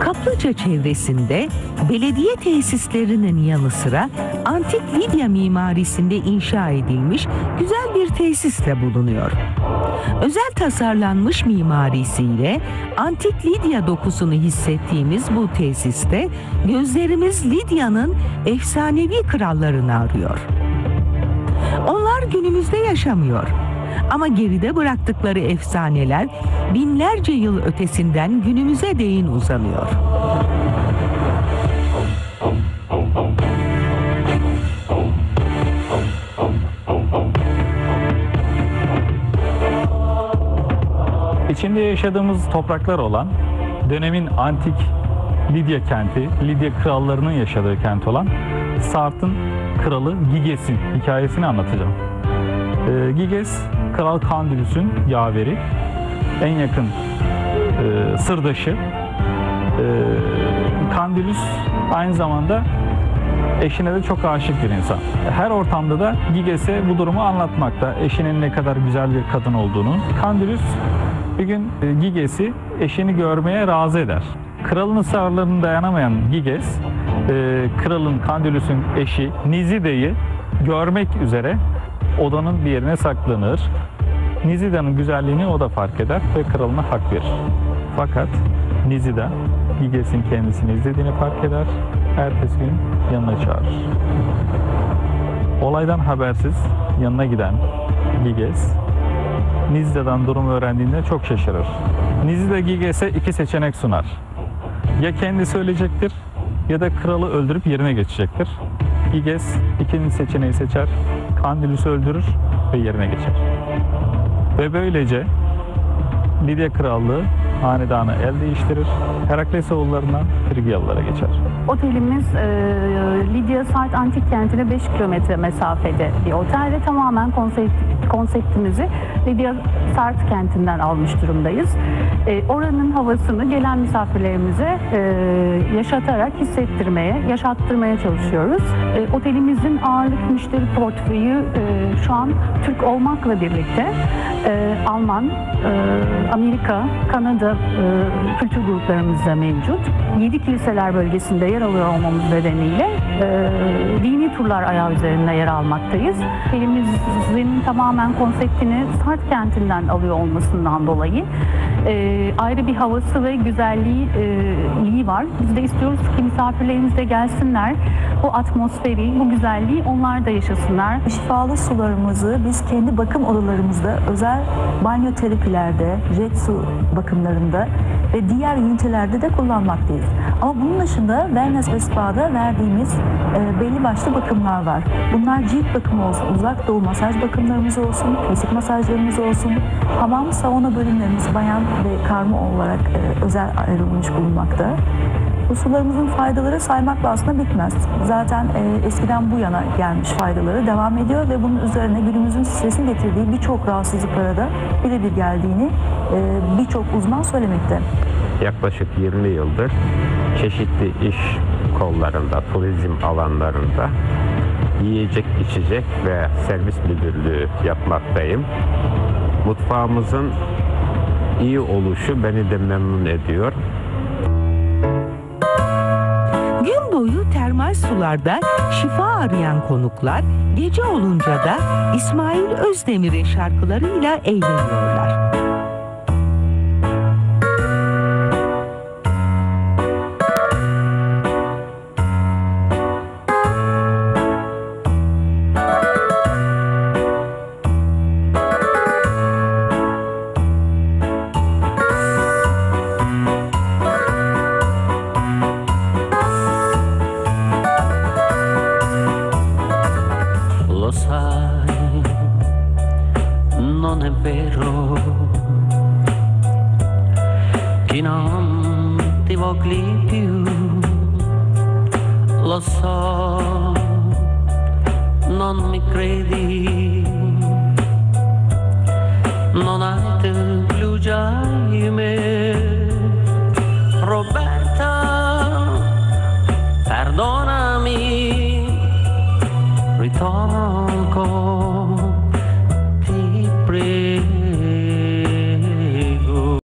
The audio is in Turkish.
Kaplıca çevresinde belediye tesislerinin yanı sıra antik Lidya mimarisinde inşa edilmiş güzel bir tesis de bulunuyor. Özel tasarlanmış mimarisiyle antik Lidya dokusunu hissettiğimiz bu tesiste gözlerimiz Lidya'nın efsanevi krallarını arıyor. Onlar günümüzde yaşamıyor. Ama geride bıraktıkları efsaneler binlerce yıl ötesinden günümüze değin uzanıyor. İçinde yaşadığımız topraklar olan dönemin antik Lidya kenti, Lidya krallarının yaşadığı kent olan Sart'ın kralı Giges'in hikayesini anlatacağım. Ee, Giges, Kral Kandülüs'ün yaveri, en yakın e, sırdaşı. Ee, Kandülüs aynı zamanda eşine de çok aşık bir insan. Her ortamda da Giges'e bu durumu anlatmakta. Eşinin ne kadar güzel bir kadın olduğunu. Kandülüs bir gün e, Giges'i eşini görmeye razı eder. Kralın ısrarlarına dayanamayan Giges, e, kralın Kandülüs'ün eşi Nizide'yi görmek üzere odanın bir yerine saklanır. Nizida'nın güzelliğini o da fark eder ve kralına hak verir. Fakat Nizida Giges'in kendisini izlediğini fark eder. Ertesi gün yanına çağırır. Olaydan habersiz yanına giden Giges Nizida'dan durumu öğrendiğinde çok şaşırır. Nizida Giges'e iki seçenek sunar. Ya kendisi ölecektir ya da kralı öldürüp yerine geçecektir. Giges ikinci seçeneği seçer, Kandilüs'ü öldürür ve yerine geçer. Ve böylece Lidya Krallığı hanedanı el değiştirir. Herakles oğullarından Frigyalılara geçer. Otelimiz e, Lidya Sart Antik Kenti'ne 5 kilometre mesafede bir otel ve tamamen konsept, konseptimizi Lidya Sart kentinden almış durumdayız. E, oranın havasını gelen misafirlerimize e, yaşatarak hissettirmeye, yaşattırmaya çalışıyoruz. E, otelimizin ağırlık müşteri portföyü e, şu an Türk olmakla birlikte e, Alman, e, Amerika, Kanada e, kültür gruplarımız da mevcut. 7 kiliseler bölgesinde yer alıyor olmamız nedeniyle e, dini turlar ayağı üzerinde yer almaktayız. Elimizin tamamen konseptini Sart kentinden alıyor olmasından dolayı e, ayrı bir havası ve güzelliği e, iyi var. Biz de istiyoruz ki misafirlerimiz de gelsinler. Bu atmosferi, bu güzelliği onlar da yaşasınlar. Şifalı sularımızı biz kendi bakım odalarımızda, özel banyo terapilerde, jet su bakımlarında ve diğer ünitelerde de kullanmaktayız. Ama bunun dışında wellness ve spa'da verdiğimiz e, belli başlı bakımlar var. Bunlar cilt bakımı olsun, uzak doğu masaj bakımlarımız olsun, kesik masajlarımız olsun, hamam sauna bölümlerimiz bayan ve karma olarak e, özel ayrılmış bulunmakta. Bu sularımızın faydaları saymakla aslında bitmez. Zaten e, eskiden bu yana gelmiş faydaları devam ediyor ve bunun üzerine günümüzün stresin getirdiği birçok rahatsızlıklara da birebir geldiğini e, birçok uzman söylemekte. yaklaşık 20 yıldır çeşitli iş kollarında, turizm alanlarında yiyecek, içecek ve servis müdürlüğü yapmaktayım. Mutfağımızın iyi oluşu beni de memnun ediyor. Gün boyu termal sularda şifa arayan konuklar gece olunca da İsmail Özdemir'in şarkılarıyla eğleniyorlar. Lo sai, non è vero che non ti voglio più. Lo so, non mi credi. Non hai più già me.